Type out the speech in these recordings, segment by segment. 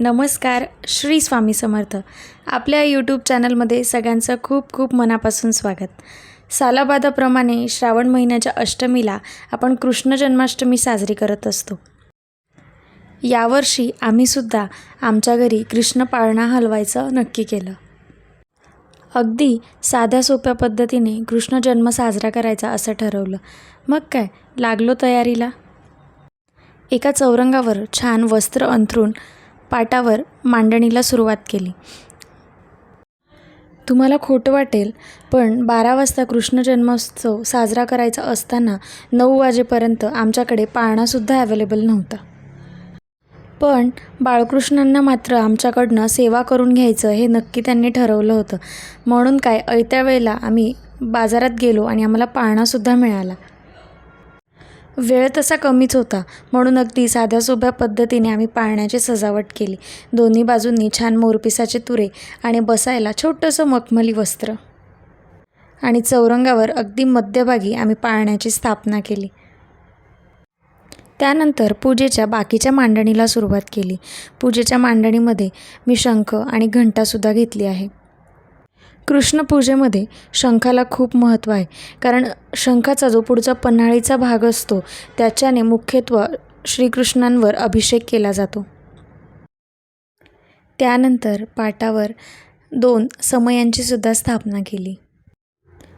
नमस्कार श्री स्वामी समर्थ. आपल्या यूट्यूब चॅनलमध्ये सगळ्यांचं खूप खूप मनापासून स्वागत. सालाबादाप्रमाणे श्रावण महिन्याच्या अष्टमीला आपण कृष्ण जन्माष्टमी साजरी करत असतो. यावर्षी आम्हीसुद्धा आमच्या घरी कृष्ण पाळणा हलवायचं नक्की केलं. अगदी साध्या सोप्या पद्धतीने कृष्ण जन्म साजरा करायचा असं ठरवलं. मग काय लागलो तयारीला? एका चौरंगावर छान वस्त्र अंथरून पाटावर मांडणीला सुरुवात केली. तुम्हाला खोटं वाटेल पण बारा वाजता कृष्ण जन्मोत्सव साजरा करायचा असताना नऊ वाजेपर्यंत आमच्याकडे पाळणासुद्धा अवेलेबल नव्हता. पण बाळकृष्णांना मात्र आमच्याकडनं सेवा करून घ्यायचं हे नक्की त्यांनी ठरवलं होतं. म्हणून काय ऐत्या वेळेला आम्ही बाजारात गेलो आणि आम्हाला पाळणासुद्धा मिळाला. वेळ तसा कमीच होता. म्हणून अगदी साध्या सोप्या पद्धतीने आम्ही पाळण्याची सजावट केली. दोन्ही बाजूंनी छान मोरपिसाचे तुरे आणि बसायला छोटंसं मखमली वस्त्र. आणि चौरंगावर अगदी मध्यभागी आम्ही पाळण्याची स्थापना केली. त्यानंतर पूजेच्या बाकीच्या मांडणीला सुरुवात केली. पूजेच्या मांडणीमध्ये मी शंख आणि घंटासुद्धा घेतली आहे. कृष्णपूजेमध्ये शंखाला खूप महत्त्व आहे. कारण शंखाचा जो पुढचा पन्हाळीचा भाग असतो त्याच्याने मुख्यत्व श्रीकृष्णांवर अभिषेक केला जातो. त्यानंतर पाटावर दोन समयांची सुद्धा स्थापना केली.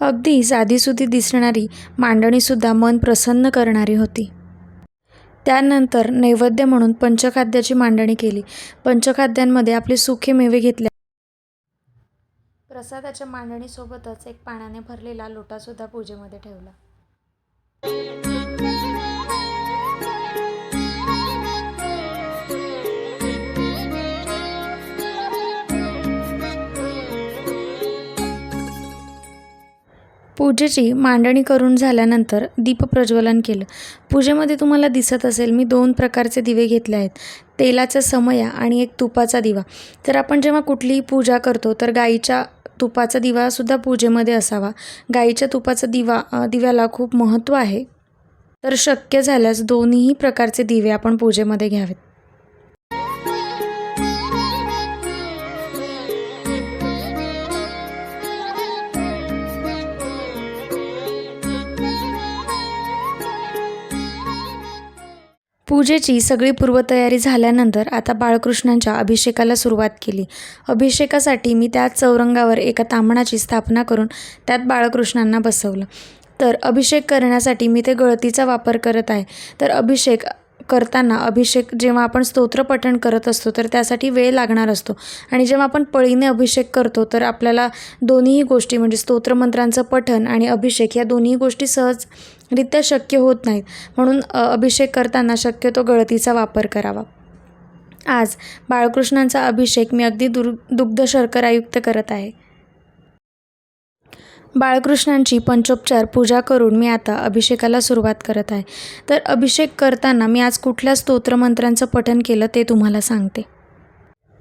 अगदी साधीसुधी दिसणारी मांडणीसुद्धा मन प्रसन्न करणारी होती. त्यानंतर नैवेद्य म्हणून पंचखाद्याची मांडणी केली. पंचखाद्यांमध्ये आपले सुखे मेवे घेतले प्रसादाच्या मांडणीसोबतच एक पाण्याने भरलेला लोटासुद्धा पूजेमध्ये ठेवला. पूजेची मांडणी करून झाल्यानंतर दीपप्रज्वलन केलं. पूजेमध्ये तुम्हाला दिसत असेल मी दोन प्रकारचे दिवे घेतले आहेत. तेलाचा समया आणि एक तुपाचा दिवा. तर आपण जेव्हा कुठलीही पूजा करतो तर गाईच्या तुपाचा दिवासुद्धा पूजेमध्ये असावा. गाईच्या तुपाचा दिवा दिव्याला खूप महत्त्व आहे. तर शक्य झाल्यास दोन्हीही प्रकारचे दिवे आपण पूजेमध्ये घ्यावेत. पूजेची सगळी पूर्वतयारी झाल्यानंतर आता बाळकृष्णांच्या अभिषेकाला सुरुवात केली. अभिषेकासाठी मी त्या चौरंगावर एका तांबणाची स्थापना करून त्यात बाळकृष्णांना बसवलं. तर अभिषेक करण्यासाठी मी ते गळतीचा वापर करत आहे. तर अभिषेक करताना अभिषेक जेव्हा आपण स्तोत्रपठण करत असतो तर त्यासाठी वेळ लागणार असतो. आणि जेव्हा आपण पळीने अभिषेक करतो तर आपल्याला दोन्हीही गोष्टी म्हणजे स्तोत्रमंत्रांचं पठण आणि अभिषेक या दोन्ही गोष्टी सहज रित्या शक्य होत नाहीत. म्हणून अभिषेक करताना शक्यतो गळतीचा वापर करावा. आज बाळकृष्णांचा अभिषेक मी अगदी दुर दुग्ध शर्करायुक्त करत आहे. बाळकृष्णांची पंचोपचार पूजा करून मी आता अभिषेकाला सुरुवात करत आहे. तर अभिषेक करताना मी आज कुठल्या स्तोत्रमंत्रांचं पठन केलं ते तुम्हाला सांगते.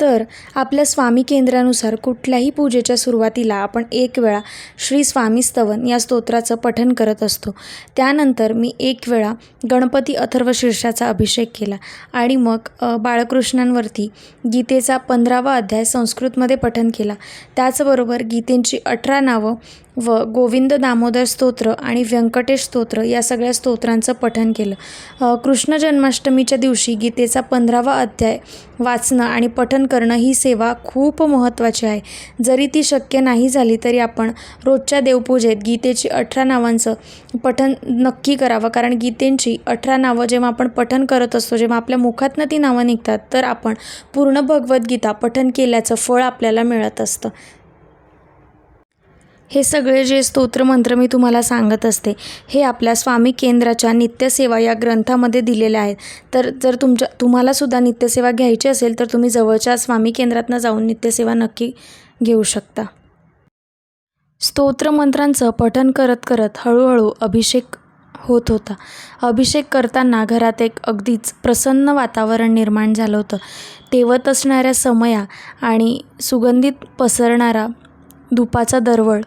तर आपल्या स्वामी केंद्रानुसार कुठल्याही पूजेच्या सुरुवातीला आपण एक वेळा श्री स्वामी स्तवन या स्तोत्राचं पठण करत असतो. त्यानंतर मी एक वेळा गणपती अथर्वशीर्षाचा अभिषेक केला आणि मग बाळकृष्णांवरती गीतेचा पंधरावा अध्याय संस्कृतमध्ये पठण केला. त्याचबरोबर गीतेंची अठरा नावं व गोविंद दामोदर स्तोत्र आणि व्यंकटेश स्तोत्र या सगळ्या स्तोत्रांचं पठन केलं. कृष्ण जन्माष्टमीच्या दिवशी गीतेचा पंधरावा अध्याय वाचणं आणि पठन करणं ही सेवा खूप महत्त्वाची आहे. जरी ती शक्य नाही झाली तरी आपण रोजच्या देवपूजेत गीतेची अठरा नावांचं पठन नक्की करावं. कारण गीतेंची अठरा नावं जेव्हा आपण पठन करत असतो जेव्हा आपल्या मुखातनं ती नावं निघतात तर आपण पूर्ण भगवद्गीता पठन केल्याचं फळ आपल्याला मिळत असतं. हे सगळे जे स्तोत्रमंत्र मी तुम्हाला सांगत असते हे आपल्या स्वामी केंद्राच्या नित्यसेवा या ग्रंथामध्ये दिलेल्या आहेत. तर जर तुमच्या तुम्हालासुद्धा नित्यसेवा घ्यायची असेल तर तुम्ही जवळच्या स्वामी केंद्रातनं जाऊन नित्यसेवा नक्की घेऊ शकता. स्तोत्रमंत्रांचं पठन करत करत हळूहळू अभिषेक होत होता. अभिषेक करताना घरात एक अगदीच प्रसन्न वातावरण निर्माण झालं होतं. तेवत असणाऱ्या समया आणि सुगंधित पसरणारा धुपाचा दरवळ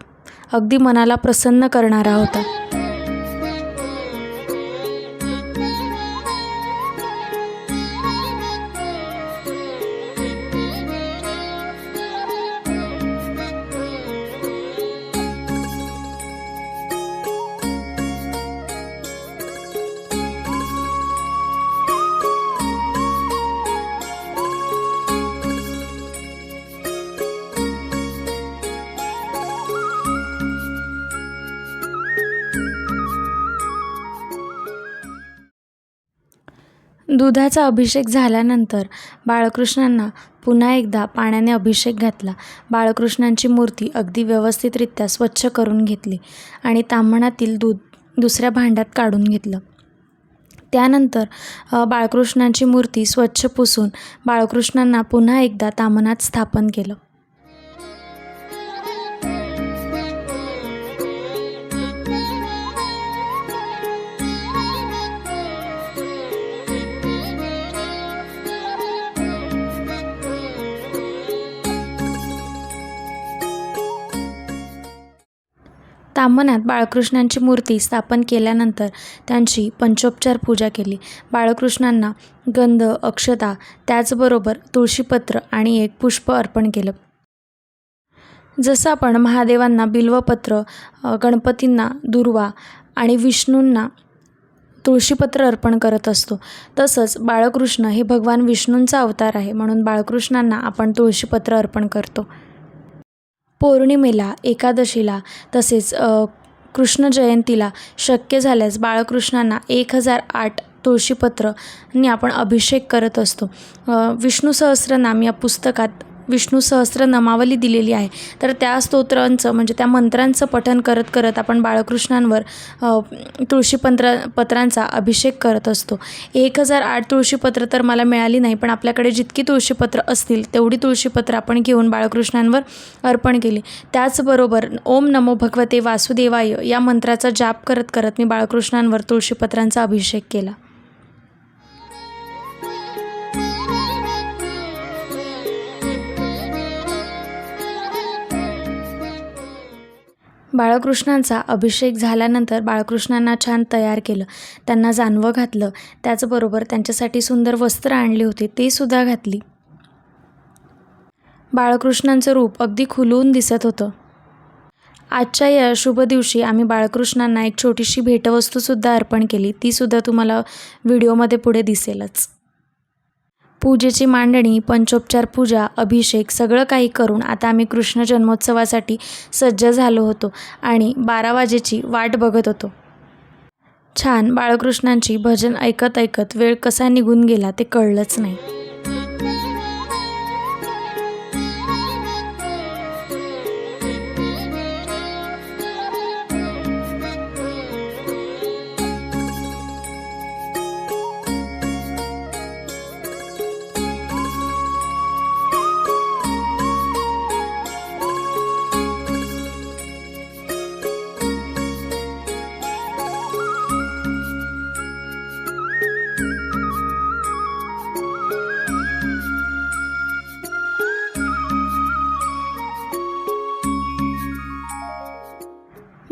अगदी मनाला प्रसन्न करणारा होता. दुधाचा अभिषेक झाल्यानंतर बाळकृष्णांना पुन्हा एकदा पाण्याने अभिषेक घातला. बाळकृष्णांची मूर्ती अगदी व्यवस्थितरित्या स्वच्छ करून घेतली आणि ताम्हणातील दूध दुसऱ्या भांड्यात काढून घेतलं. त्यानंतर बाळकृष्णांची मूर्ती स्वच्छ पुसून बाळकृष्णांना पुन्हा एकदा तामणात स्थापन केलं. ब्राह्मणात बाळकृष्णांची मूर्ती स्थापन केल्यानंतर त्यांची पंचोपचार पूजा केली. बाळकृष्णांना गंध अक्षता त्याचबरोबर तुळशीपत्र आणि एक पुष्प अर्पण केलं. जसं आपण महादेवांना बिल्वपत्र गणपतींना दुर्वा आणि विष्णूंना तुळशीपत्र अर्पण करत असतो तसंच बाळकृष्ण हे भगवान विष्णूंचा अवतार आहे म्हणून बाळकृष्णांना आपण तुळशीपत्र अर्पण करतो. पौर्णिमेला एकादशीला तसेच कृष्ण जयंतीला शक्य झाल्यास बाळकृष्णांना एक हजार आठ तुळशीपत्रनी आपण अभिषेक करत असतो. विष्णू सहस्रनाम या पुस्तकात विष्णू सहस्र नमावली दिलेली आहे. तर त्या स्तोत्रांचं म्हणजे त्या मंत्रांचं पठन करत करत आपण बाळकृष्णांवर तुळशीपत्र पत्रांचा अभिषेक करत असतो. एक हजार आठ तुळशीपत्र तर मला मिळाली नाही पण आपल्याकडे जितकी तुळशीपत्र असतील तेवढी तुळशीपत्र आपण घेऊन बाळकृष्णांवर अर्पण केली. त्याचबरोबर ओम नमो भगवते वासुदेवाय या मंत्राचा जाप करत करत मी बाळकृष्णांवर तुळशीपत्रांचा अभिषेक केला. बाळकृष्णांचा अभिषेक झाल्यानंतर बाळकृष्णांना छान तयार केलं. त्यांना जानवं घातलं. त्याचबरोबर त्यांच्यासाठी सुंदर वस्त्र आणली होती. ते सुद्धा घातली. बाळकृष्णांचं रूप अगदी खुलून दिसत होतं. आजच्या या शुभ दिवशी आम्ही बाळकृष्णांना एक छोटीशी भेटवस्तूसुद्धा अर्पण केली. तीसुद्धा तुम्हाला व्हिडिओमध्ये पुढे दिसेलच. पूजेची मांडणी पंचोपचार पूजा अभिषेक सगळं काही करून आता आम्ही कृष्ण जन्मोत्सवासाठी सज्ज झालो होतो आणि बारा वाजेची वाट बघत होतो. छान बाळकृष्णांची भजन ऐकत ऐकत वेळ कसा निघून गेला ते कळलंच नाही.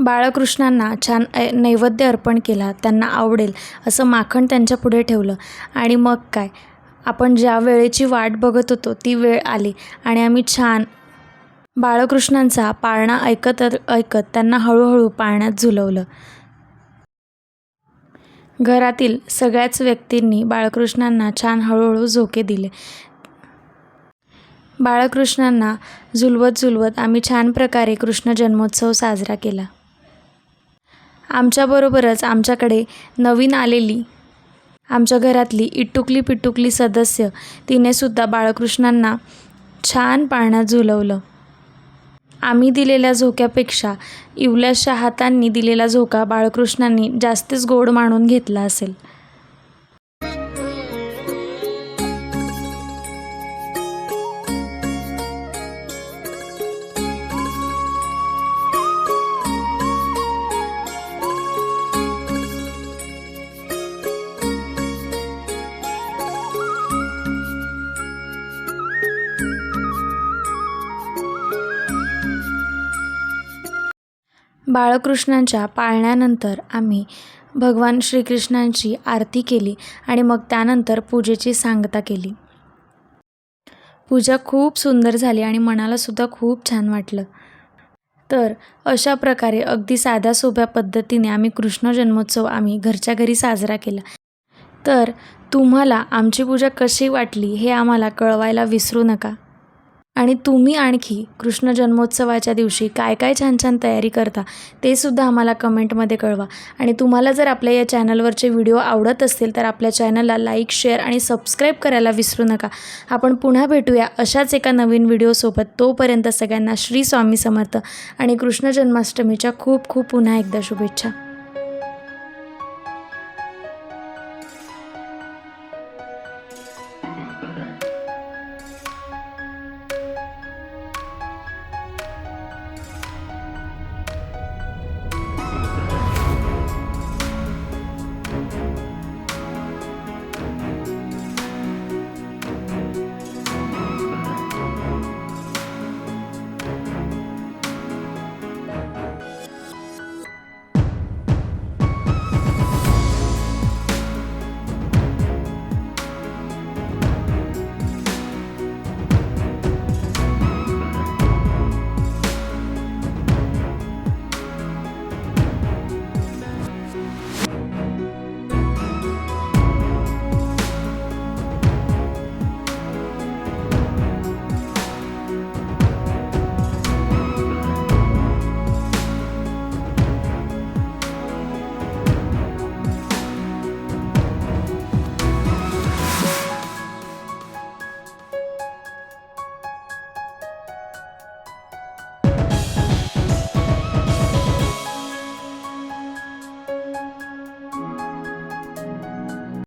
बाळकृष्णांना छान ऐ- नैवेद्य अर्पण केला त्यांना आवडेल असं माखण त्यांच्या पुढे ठेवलं. आणि मग काय? आपण ज्या वेळेची वाट बघत होतो ती वेळ आली. आणि आम्ही छान बाळकृष्णांचा पाळणा ऐकत ऐकत त्यांना हळूहळू पाळण्यात झुलवलं. घरातील सगळ्याच व्यक्तींनी बाळकृष्णांना छान हळूहळू झोके दिले. बाळकृष्णांना झुलवत झुलवत आम्ही छान प्रकारे कृष्ण जन्मोत्सव साजरा केला. आमच्याबरोबरच आमच्याकडे नवीन आलेली आमच्या घरातली इटुकली पिटुकली सदस्य तिनेसुद्धा बाळकृष्णांना छान पाळण्यात झुलवलं. आम्ही दिलेल्या झोक्यापेक्षा इवल्याशा हातांनी दिलेला झोका बाळकृष्णांनी जास्तीच गोड मानून घेतला असेल. बाळकृष्णांच्या पाळण्यानंतर आम्ही भगवान श्रीकृष्णांची आरती केली आणि मग त्यानंतर पूजेची सांगता केली. पूजा खूप सुंदर झाली आणि मनालासुद्धा खूप छान वाटलं. तर अशा प्रकारे अगदी साध्या सोप्या पद्धतीने आम्ही कृष्ण जन्मोत्सव आम्ही घरच्या घरी साजरा केला. तर तुम्हाला आमची पूजा कशी वाटली हे आम्हाला कळवायला विसरू नका. आणि तुम्ही आणखी कृष्ण जन्मोत्सवाच्या दिवशी काय काय छान छान तयारी करता ते सुद्धा आम्हाला कमेंटमध्ये कळवा. आणि तुम्हाला जर आपल्या या चॅनलवरचे व्हिडिओ आवडत असतील तर आपल्या चॅनलला लाईक शेअर आणि सबस्क्राईब करायला विसरू नका. आपण पुन्हा भेटूया अशाच एका नवीन व्हिडिओसोबत. तोपर्यंत सगळ्यांना श्री स्वामी समर्थ आणि कृष्ण जन्माष्टमीच्या खूप खूप पुन्हा एकदा शुभेच्छा.